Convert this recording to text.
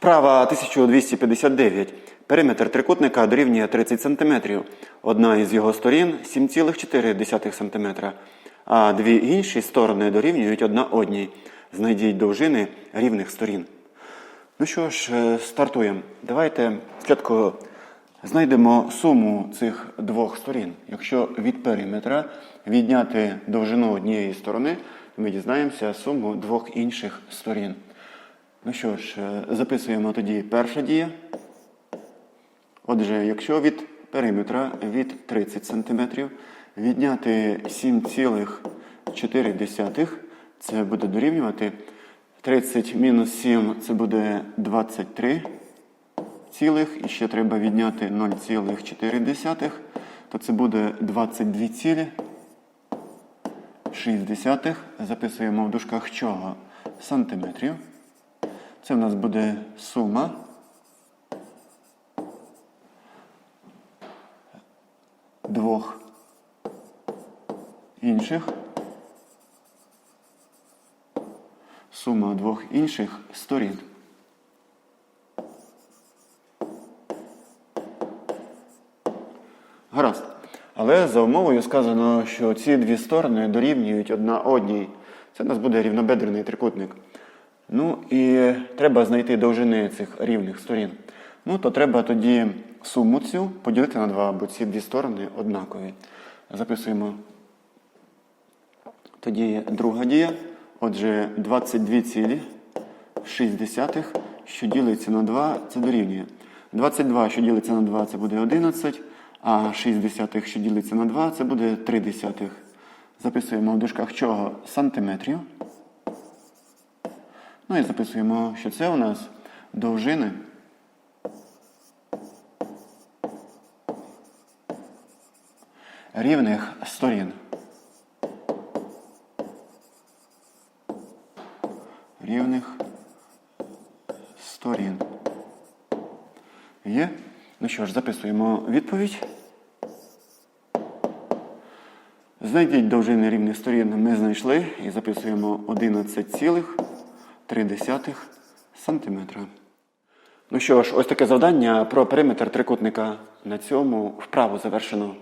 Вправа 1259. Периметр трикутника дорівнює 30 см. Одна із його сторін 7,4 см, а дві інші сторони дорівнюють одна одній. Знайдіть довжини рівних сторін. Ну що ж, е, стартуємо. Давайте спочатку знайдемо суму цих двох сторін. Якщо від периметра відняти довжину однієї сторони, ми дізнаємося суму двох інших сторін. Ну що ж, е, записуємо тоді перша дія. Отже, якщо від периметра від 30 см відняти 7,4, це буде дорівнювати 30 мінус 7 це буде 23 цілих, і ще треба відняти 0,4, то це буде 22 цілі. 6 записуємо в дужках чого? Сантиметрів. Це в нас буде сума двох інших. Сума двох інших сторін. Гаразд. Але за умовою сказано, що ці дві сторони дорівнюють одна одній. Це у нас буде рівнобедрений трикутник. Ну і треба знайти довжини цих рівних сторін. Ну, то треба тоді суму цю поділити на два, бо ці дві сторони однакові. Записуємо тоді друга дія. Отже, 22,6, що ділиться на 2, це дорівнює. 22, що ділиться на 2, це буде 11, а 6 що ділиться на 2, це буде 3. Записуємо в дужках чого? Сантиметрів. Ну і записуємо, що це у нас довжини. Рівних сторін. Рівних сторін. Є? Ну що ж, записуємо відповідь. Знайдіть довжини рівних сторін ми знайшли і записуємо 11,3 сантиметра. Ну що ж, ось таке завдання про периметр трикутника. На цьому вправу завершено.